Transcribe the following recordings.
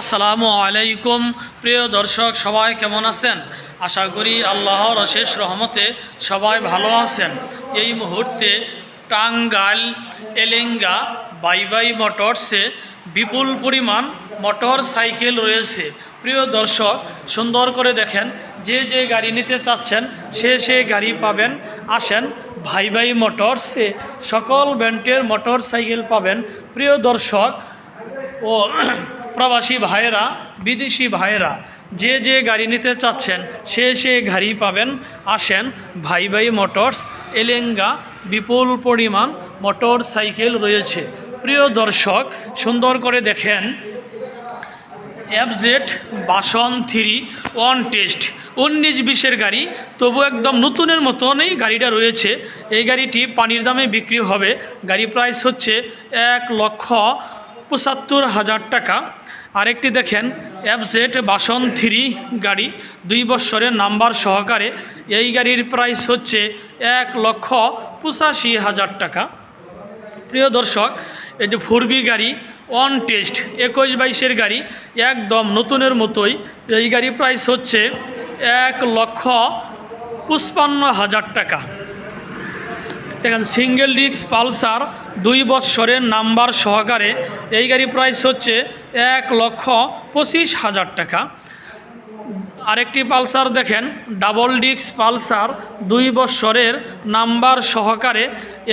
আসসালামু আলাইকুম। প্রিয় দর্শক, সবাই কেমন আছেন? আশা করি আল্লাহর অশেষ রহমতে সবাই ভালো আছেন। এই মুহূর্তে টাঙ্গাইল, এলেঙ্গা, বাই বাই মোটরসে বিপুল পরিমাণ মোটর সাইকেল রয়েছে। প্রিয় দর্শক, সুন্দর করে দেখেন, যে যে গাড়ি নিতে চাচ্ছেন, সে সে গাড়ি পাবেন। আসেন ভাই ভাই মোটরসে সকল ব্র্যান্ডের মোটর সাইকেল পাবেন। প্রিয় দর্শক, ও প্রবাসী ভাইয়েরা, বিদেশি ভাইয়েরা, যে যে গাড়ি নিতে চাচ্ছেন, সে সে গাড়ি পাবেন। আসেন ভাই ভাই মোটরস, এলেঙ্গা, বিপুল পরিমাণ মোটর সাইকেল রয়েছে। প্রিয় দর্শক, সুন্দর করে দেখেন। অ্যাবজেট বাসন থ্রি, ওয়ান টেস্ট, উনিশ বিশের গাড়ি। তবু একদম নতুনের মতনই গাড়িটা রয়েছে। এই গাড়িটি পানির দামে বিক্রি হবে। গাড়ি প্রাইস হচ্ছে এক লক্ষ পঁচাত্তর হাজার টাকা। আরেকটি দেখেন অ্যাবজেট বাসন থ্রি গাড়ি, দুই বৎসরের নাম্বার সহকারে। এই গাড়ির প্রাইস হচ্ছে এক লক্ষ পঁচাশি হাজার টাকা। প্রিয় দর্শক, এই যে ফুরবি গাড়ি অন টেস্ট একুশ বাইশের গাড়ি, একদম নতুনের মতোই। এই গাড়ি প্রাইস হচ্ছে এক লক্ষ পঁচপান্ন হাজার টাকা। দেখেন সিঙ্গেল ডিস্ক পালসার দুই বৎসরের নাম্বার সহকারে। এই গাড়ি প্রাইস হচ্ছে এক লক্ষ পঁচিশ হাজার টাকা। আরেকটি পালসার দেখেন ডাবল ডিস্ক পালসার দুই বৎসরের নাম্বার সহকারে।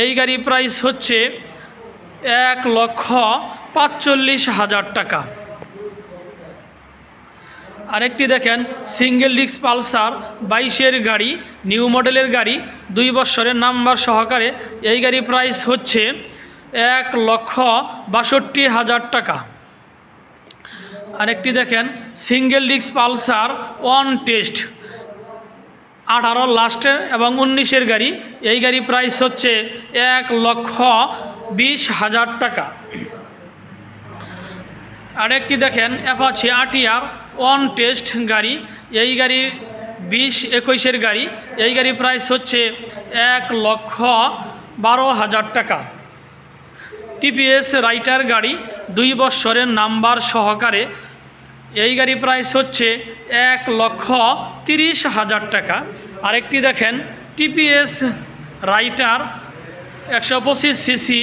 এই গাড়ি প্রাইস হচ্ছে এক লক্ষ পাঁচচল্লিশ হাজার টাকা। আরেকটি দেখেন সিঙ্গেল ডিস্ক পালসার বাইশের গাড়ি নিউ মডেলের গাড়ি, দুই বৎসরের নাম্বার সহকারে এই গাড়ি প্রাইস হচ্ছে এক লক্ষ বাষট্টি হাজার টাকা। আরেকটি দেখেন single disc Pulsar one test আঠারো লাস্টের এবং উনিশের গাড়ি, এই গাড়ি প্রাইস হচ্ছে এক লক্ষ বিশ হাজার টাকা। আরেকটি দেখেন অ্যাপাচি আটিয়ার ওয়ান টেস্ট গাড়ি, এই গাড়ি বিশ একুশের গাড়ি, এই গাড়ি প্রাইস হচ্ছে এক লক্ষ বারো হাজার টাকা। টিপিএস রাইটার গাড়ি দুই বৎসরের নাম্বার সহকারে, এই গাড়ি প্রাইস হচ্ছে এক লক্ষ তিরিশ হাজার টাকা। আরেকটি দেখেন টিপিএস রাইটার একশো পঁচিশ সিসি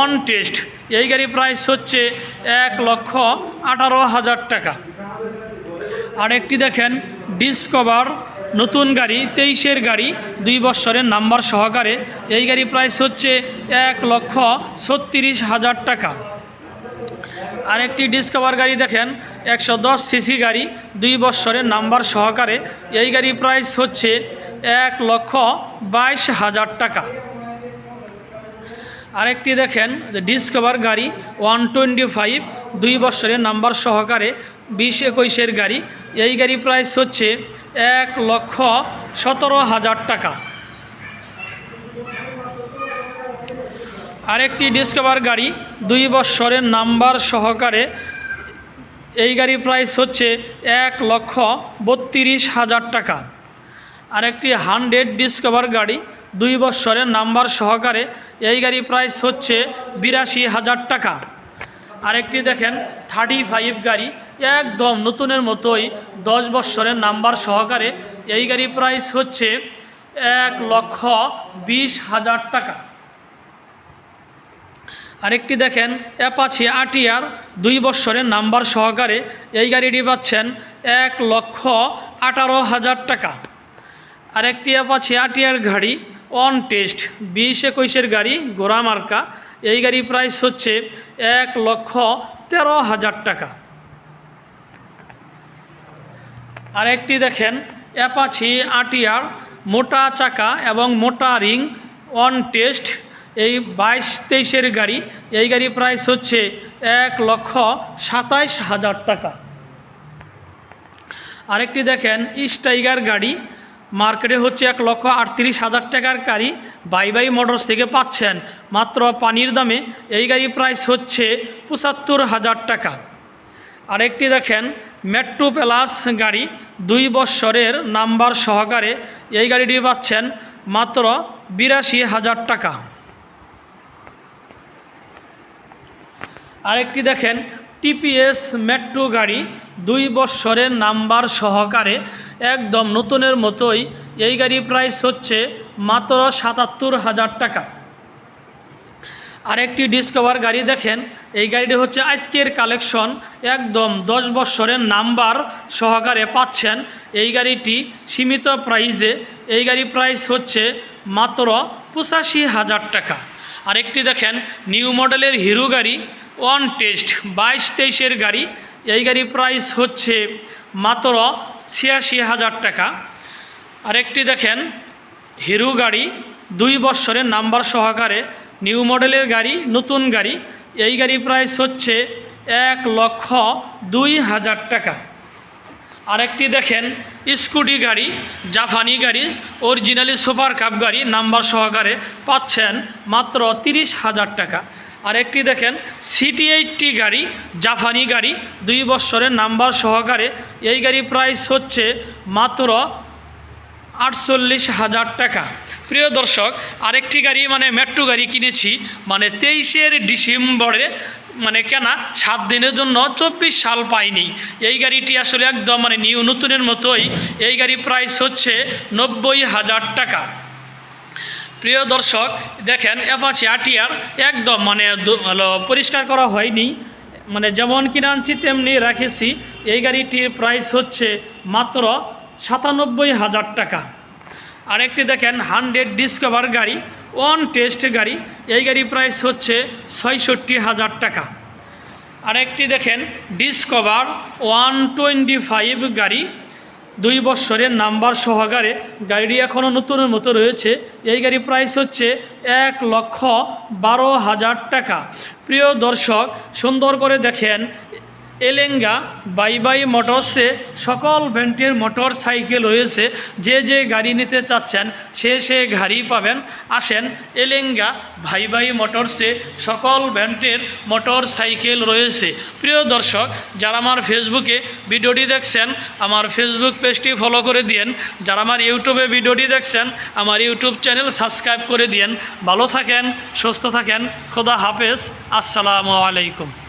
অন টেস্ট, এই গাড়ি প্রাইস হচ্ছে এক লক্ষ আঠারো হাজার টাকা। আরেকটি দেখেন ডিসকভার নতুন গাড়ি, তেইশের গাড়ি, দুই বৎসরের নাম্বার সহকারে। এই গাড়ি প্রাইস হচ্ছে এক লক্ষ ছত্রিশ হাজার টাকা। আরেকটি ডিসকভার গাড়ি দেখেন, একশো দশ সিসি গাড়ি, দুই বৎসরের নাম্বার সহকারে। এই গাড়ি প্রাইস হচ্ছে এক লক্ষ বাইশ হাজার টাকা। আরেকটি দেখেন ডিসকভার গাড়ি ওয়ান টোয়েন্টি ফাইভ দুই বৎসরের নাম্বার সহকারে। বিশ একুশের গাড়ি। এই গাড়ি প্রাইস হচ্ছে এক লক্ষ সতেরো হাজার টাকা। আরেকটি ডিসকভার গাড়ি, দুই বৎসরের নাম্বার সহকারে এই গাড়ি প্রাইস হচ্ছে এক লক্ষ বত্রিশ হাজার টাকা। আরেকটি হান্ড্রেড ডিসকভার গাড়ি, দুই বৎসরের নাম্বার সহকারে এই গাড়ি প্রাইস হচ্ছে বিরাশি হাজার টাকা। আরেকটি দেখেন থার্টি ফাইভ গাড়ি একদম নতুনের মতোই দশ বৎসরের নাম্বার সহকারে এই গাড়ি প্রাইস হচ্ছে এক লক্ষ বিশ হাজার টাকা। আরেকটি দেখেন অ্যাপাছি আটিয়ার দুই বৎসরের নাম্বার সহকারে এই গাড়িটি পাচ্ছেন এক লক্ষ আঠারো হাজার টাকা। আরেকটি অ্যাপাছি আটিয়ার গাড়ি অন টেস্ট বিশ একুশের গাড়ি, গোড়া মার্কা, এই গাড়ি প্রাইস হচ্ছে এক লক্ষ তেরো হাজার টাকা। আরেকটি দেখেন অ্যাপাছি আটিয়ার, মোটা চাকা এবং মোটা রিং অন টেস্ট, এই বাইশ তেইশের গাড়ি, এই গাড়ি প্রাইস হচ্ছে এক লক্ষ সাতাইশ হাজার টাকা। আরেকটি দেখেন স্টাইগার গাড়ি মার্কেটে হচ্ছে এক লক্ষ আটত্রিশ হাজার টাকার গাড়ি, বাই বাই মোটরস থেকে পাচ্ছেন। মাত্র পানির দামে এই গাড়ি প্রাইস হচ্ছে পঁচাত্তর হাজার টাকা। আরেকটি দেখেন মেট্রো প্লাস গাড়ি দুই বৎসরের নাম্বার সহকারে এই গাড়িটি পাচ্ছেন মাত্র বিরাশি হাজার টাকা। আরেকটি দেখেন টিপিএস মেট্রো গাড়ি দুই বৎসরের নাম্বার সহকারে একদম নতুনের মতোই এই গাড়ি প্রাইস হচ্ছে মাত্র সাতাত্তর হাজার টাকা। আরেকটি ডিসকভার গাড়ি দেখেন। এই গাড়িটি হচ্ছে আজকের কালেকশন। একদম দশ বৎসরের নাম্বার সহকারে পাচ্ছেন। এই গাড়িটি সীমিত প্রাইসে। এই গাড়ি প্রাইস হচ্ছে মাত্র পঁচাশি হাজার টাকা। আরেকটি দেখেন, নিউ মডেলের হিরো গাড়ি, ওয়ান টেস্ট, বাইশ তেইশের গাড়ি। এই গাড়ি প্রাইস হচ্ছে মাত্র ছিয়াশি হাজার টাকা। আরেকটি দেখেন, হিরো গাড়ি, দুই বৎসরের নাম্বার সহকারে নিউ মডেলের গাড়ি, নতুন গাড়ি, এই গাড়ি প্রাইস হচ্ছে এক লক্ষ দুই হাজার টাকা। আরেকটি দেখেন, স্কুটি গাড়ি, জাপানি গাড়ি, অরিজিনালি সুপার কাপ গাড়ি, নাম্বার সহকারে পাচ্ছেন মাত্র তিরিশ হাজার টাকা। আরেকটি দেখেন, সিটি এইটটি গাড়ি, জাপানি গাড়ি, দুই বৎসরের নাম্বার সহকারে এই গাড়ি প্রাইস হচ্ছে মাত্র আটচল্লিশ হাজার টাকা। প্রিয় দর্শক, আরেকটি গাড়ি মানে মেট্রো গাড়ি কিনেছি মানে তেইশের ডিসেম্বরে মানে কেনা সাত দিনের জন্য চব্বিশ সাল পাইনি। এই গাড়িটি আসলে একদম মানে নিউ, নতুনের মতোই। এই গাড়ি প্রাইস হচ্ছে নব্বই হাজার টাকা। প্রিয় দর্শক, দেখেন অ্যাপাচি আটিয়ার একদম মানে পরিষ্কার করা হয়নি। মানে যেমন কিনে আনছি, তেমনি রাখেছি। এই গাড়িটির প্রাইস হচ্ছে মাত্র সাতানব্বই হাজার টাকা। আরেকটি দেখেন, হান্ড্রেড ডিসকভার গাড়ি, ওয়ান টেস্ট গাড়ি, এই গাড়ি প্রাইস হচ্ছে ছয়ষট্টি হাজার টাকা। আরেকটি দেখেন, ডিসকভার ওয়ান টোয়েন্টি ফাইভ গাড়ি, দুই বৎসরের নাম্বার সহকারে। গাড়িটি এখনও নতুনের মতো রয়েছে। এই গাড়ি প্রাইস হচ্ছে এক লক্ষ বারো হাজার টাকা। প্রিয় দর্শক, সুন্দর করে দেখেন এলেঙ্গা, বাই বাই মোটরসে সকল ব্র্যান্ডের মোটর সাইকেল রয়েছে। যে যে গাড়ি নিতে চাচ্ছেন, সে সে গাড়ি পাবেন। আসেন, এলেঙ্গা, ভাই ভাই মোটরসে সকল ব্র্যান্ডের মোটর সাইকেল রয়েছে। প্রিয় দর্শক, যারা আমার ফেসবুকে ভিডিওটি দেখছেন, আমার ফেসবুক পেজটি ফলো করে দিয়েন। যারা আমার ইউটিউবে ভিডিওটি দেখছেন, আমার ইউটিউব চ্যানেল সাবস্ক্রাইব করে দিয়েন। ভালো থাকেন, সুস্থ থাকেন। খোদা হাফেজ। আসসালামু আলাইকুম।